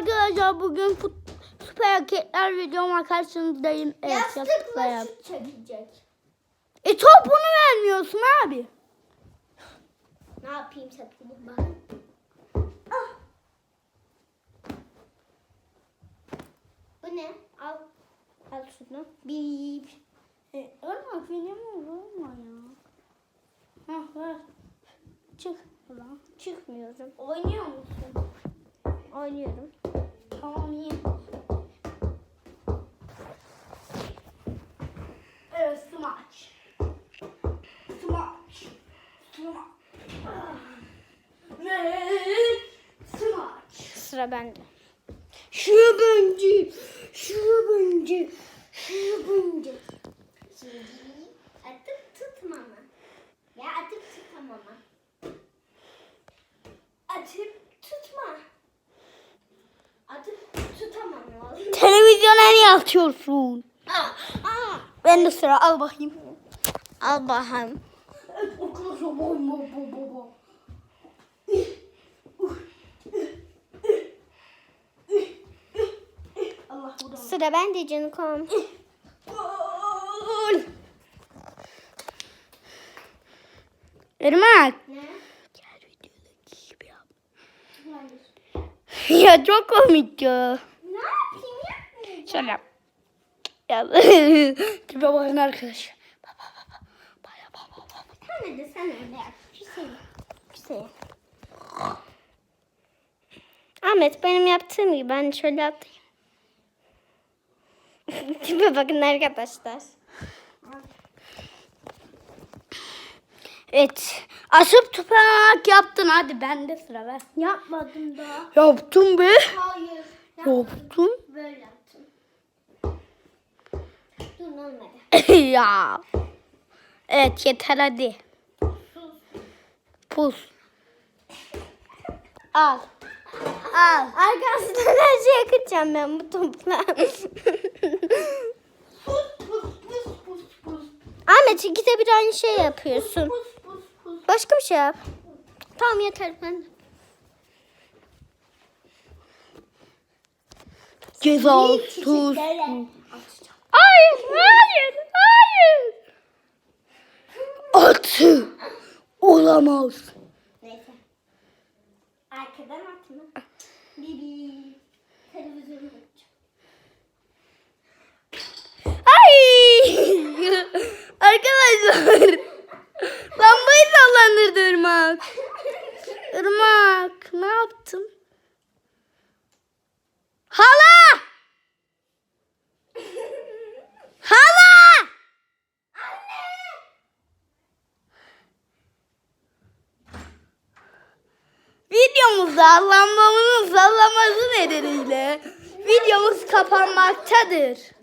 arkadaşlar bugün fut, süper hareketler videoma karşınızdayım. Evet Yastıkla yap. şut çekecek. E topunu vermiyorsun abi. Ne yapayım satayım bak. Ah. Bu ne? Al. Al şunu. Bip. E, Irmak benim olma ya. Hah ver. Çık ulan. Çıkmıyorum. Oynuyor musun? Oynuyorum. Tamam. Evet smaç. Smaç. Smaç. Ve smaç. Sıra bende. Şubuncu. Şubuncu. Şubuncu. Televizyona niye atıyorsun? Ben de sıra al bakayım. Al da. Sıra bende canım. Gol. Irmak. Ne? Gel videodaki gibi yap. ya çok komik ya. Şöyle yap. Ya. Tipe bakın arkadaşlar. Sen de sen öyle yap. Güzel. Güzel. Ahmet benim yaptığım gibi ben şöyle atayım. Tipe bakın arkadaşlar. Evet. Asıp tupanak yaptın. Hadi bende sıra ver. Yapmadım daha. Yaptım be. Hayır. Yaptım. Böyle yaptım. Olmadı. ya. Evet yeter hadi. Pus. Al. Al. Arkasından her şeyi yakacağım ben bu topla. Ahmet ikide bir aynı şey yapıyorsun. Başka bir şey yap. Tamam yeter ben. Ceza sus. Hayır, hayır. Atı olamaz. Neyse. Arkadan atma. Bibi. Televizyonu açacağım. Ay! Arkadaşlar. Lambayı sallandırdı Irmak. Irmak ne yaptın? Hala! Hala! Videomuzda lambamızın sallaması nedeniyle videomuz kapanmaktadır.